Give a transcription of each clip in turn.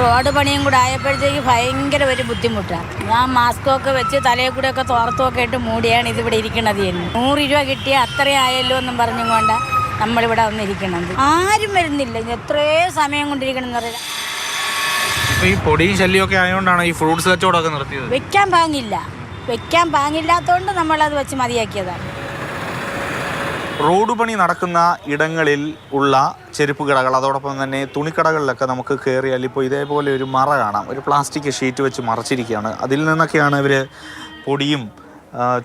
Road പണിയും കൂടെ ആയപ്പോഴത്തേക്ക് ഭയങ്കര ഒരു ബുദ്ധിമുട്ടാണ് ഞാൻ മാസ്കൊക്കെ വെച്ച് തലയിൽ കൂടെ ഒക്കെ തോർത്തുമൊക്കെ ഇട്ട് മൂടിയാണ് ഇതിവിടെ ഇരിക്കണത് എന്ന്. നൂറ് രൂപ കിട്ടിയ അത്രയും ആയല്ലോ എന്നും പറഞ്ഞും കൊണ്ട് നമ്മളിവിടെ വന്നിരിക്കണത് ആരും വരുന്നില്ല. എത്രയോ സമയം കൊണ്ടിരിക്കണം എന്നറിയാം ഈ പൊടിയും ശല്യമൊക്കെ ആയതുകൊണ്ടാണ് ഈ ഫ്രൂട്ട്സ് കച്ചവടമൊക്കെ നിർത്തിയത്. വെക്കാൻ പാങ്ങില്ല. വെക്കാൻ പാങ്ങില്ലാത്തതുകൊണ്ട് നമ്മളത് വെച്ച് മതിയാക്കിയതാണ്. റോഡ് പണി നടക്കുന്ന ഇടങ്ങളിൽ ഉള്ള ചെരുപ്പ് കടകൾ അതോടൊപ്പം തന്നെ തുണിക്കടകളിലൊക്കെ നമുക്ക് കയറിയാൽ ഇപ്പോൾ ഇതേപോലെ ഒരു മറ കാണാം. ഒരു പ്ലാസ്റ്റിക് ഷീറ്റ് വെച്ച് മറച്ചിരിക്കുകയാണ്. അതിൽ നിന്നൊക്കെയാണ് ഇവർ പൊടിയും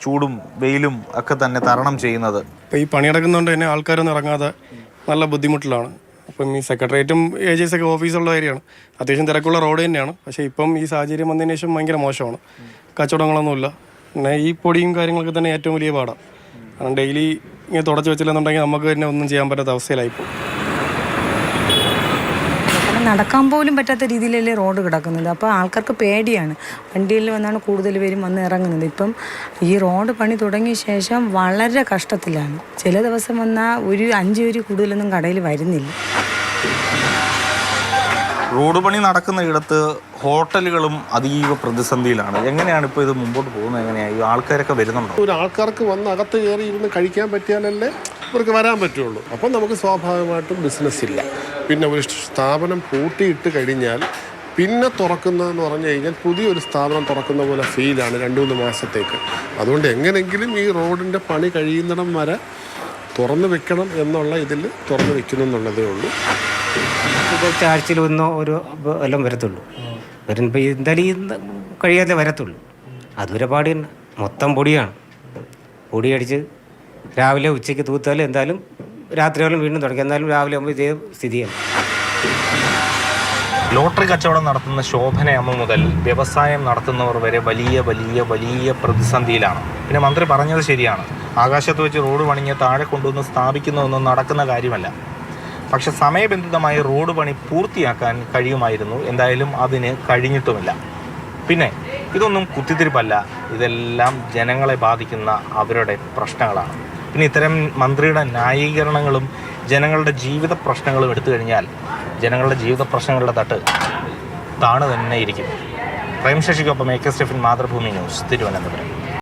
ചൂടും വെയിലും ഒക്കെ തന്നെ തരണം ചെയ്യുന്നത്. ഇപ്പോൾ ഈ പണി നടക്കുന്നതുകൊണ്ട് തന്നെ ആൾക്കാരൊന്നും ഇറങ്ങാതെ നല്ല ബുദ്ധിമുട്ടിലാണ്. അപ്പം ഈ സെക്രട്ടേറിയറ്റും ഏജൻസി ഒക്കെ ഓഫീസുള്ള ഏരിയയാണ്. അത്യാവശ്യം തിരക്കുള്ള റോഡ് തന്നെയാണ്. പക്ഷേ ഇപ്പം ഈ സാഹചര്യം വന്നതിന് ശേഷം ഭയങ്കര മോശമാണ്. കച്ചവടങ്ങളൊന്നുമില്ല. പിന്നെ ഈ പൊടിയും കാര്യങ്ങളൊക്കെ തന്നെ ഏറ്റവും വലിയ പാടാണ് കാരണം ഡെയിലി ഇങ്ങനെ തുടച്ച് വെച്ചില്ലെന്നുണ്ടെങ്കിൽ നമുക്ക് തന്നെ ഒന്നും ചെയ്യാൻ പറ്റാത്ത അവസ്ഥയിലായിപ്പോൾ കാരണം നടക്കാൻ പോലും പറ്റാത്ത രീതിയിലല്ലേ റോഡ് കിടക്കുന്നത്. അപ്പോൾ ആൾക്കാർക്ക് പേടിയാണ്. വണ്ടിയിൽ വന്നാണ് കൂടുതൽ പേരും വന്ന് ഇറങ്ങുന്നത്. ഇപ്പം ഈ റോഡ് പണി തുടങ്ങിയ ശേഷം വളരെ കഷ്ടത്തിലാണ്. ചില ദിവസം വന്നാൽ ഒരു അഞ്ച് പേര് കൂടുതലൊന്നും കടയിൽ വരുന്നില്ല. റോഡ് പണി നടക്കുന്ന ഇടത്ത് ഹോട്ടലുകളും അതീവ പ്രതിസന്ധിയിലാണ്. എങ്ങനെയാണ് ഇപ്പോൾ ഇത് മുമ്പോട്ട് പോകുന്നത്? എങ്ങനെയാണ് ഈ ആൾക്കാരൊക്കെ വരുന്നുണ്ടോ? ഒരു ആൾക്കാർക്ക് വന്ന് അകത്ത് കയറി ഇരുന്ന് കഴിക്കാൻ പറ്റിയാലല്ലേ ഇവർക്ക് വരാൻ പറ്റുള്ളൂ. അപ്പം നമുക്ക് സ്വാഭാവികമായിട്ടും ബിസിനസ് ഇല്ല. പിന്നെ ഒരു സ്ഥാപനം പൂട്ടിയിട്ട് കഴിഞ്ഞാൽ പിന്നെ തുറക്കുന്നതെന്ന് പറഞ്ഞു കഴിഞ്ഞാൽ പുതിയൊരു സ്ഥാപനം തുറക്കുന്ന പോലെ ഫീലാണ് രണ്ട് മൂന്ന് മാസത്തേക്ക്. അതുകൊണ്ട് എങ്ങനെയെങ്കിലും ഈ റോഡിന്റെ പണി കഴിയുന്നിടം വരെ തുറന്നു വെക്കണം എന്നുള്ള ഇതിൽ തുറന്നു വെക്കുന്നു എന്നുള്ളതേ ഉള്ളൂ. കുറച്ച് ആഴ്ചയിൽ ഒന്നോ ഒരു എല്ലാം വരത്തുള്ളൂ. വരുമ്പോൾ എന്തായാലും ഈ കഴിയാതെ വരത്തുള്ളൂ. അതൊരു പാടി തന്നെ. മൊത്തം പൊടിയാണ്. പൊടി അടിച്ച് രാവിലെ ഉച്ചയ്ക്ക് തൂത്താൽ എന്തായാലും രാത്രിയോളം വീണ്ടും തുടങ്ങി. എന്നാലും രാവിലെ ആകുമ്പോൾ ഇതേ സ്ഥിതിയാണ്. ലോട്ടറി കച്ചവടം നടത്തുന്ന ശോഭനയമ്മ മുതൽ വ്യവസായം നടത്തുന്നവർ വരെ വലിയ വലിയ വലിയ പ്രതിസന്ധിയിലാണ്. പിന്നെ മന്ത്രി പറഞ്ഞത് ശരിയാണ്. ആകാശത്ത് വെച്ച് റോഡ് പണിഞ്ഞ് താഴെ കൊണ്ടുവന്ന് സ്ഥാപിക്കുന്നതൊന്നും നടക്കുന്ന കാര്യമല്ല. പക്ഷെ സമയബന്ധിതമായി റോഡ് പണി പൂർത്തിയാക്കാൻ കഴിയുമായിരുന്നു. എന്തായാലും അതിന് കഴിഞ്ഞിട്ടുമില്ല. പിന്നെ ഇതൊന്നും കുത്തിത്തിരിപ്പല്ല. ഇതെല്ലാം ജനങ്ങളെ ബാധിക്കുന്ന അവരുടെ പ്രശ്നങ്ങളാണ്. പിന്നെ ഇത്തരം മന്ത്രിയുടെ ന്യായീകരണങ്ങളും ജനങ്ങളുടെ ജീവിത പ്രശ്നങ്ങളും എടുത്തു കഴിഞ്ഞാൽ ജനങ്ങളുടെ ജീവിത പ്രശ്നങ്ങളുടെ തട്ട് താണ് തന്നെ ഇരിക്കും. പ്രേംശേഷിക്കൊപ്പം A K Stefin Mathrubhumi news Thiruvananthapuram.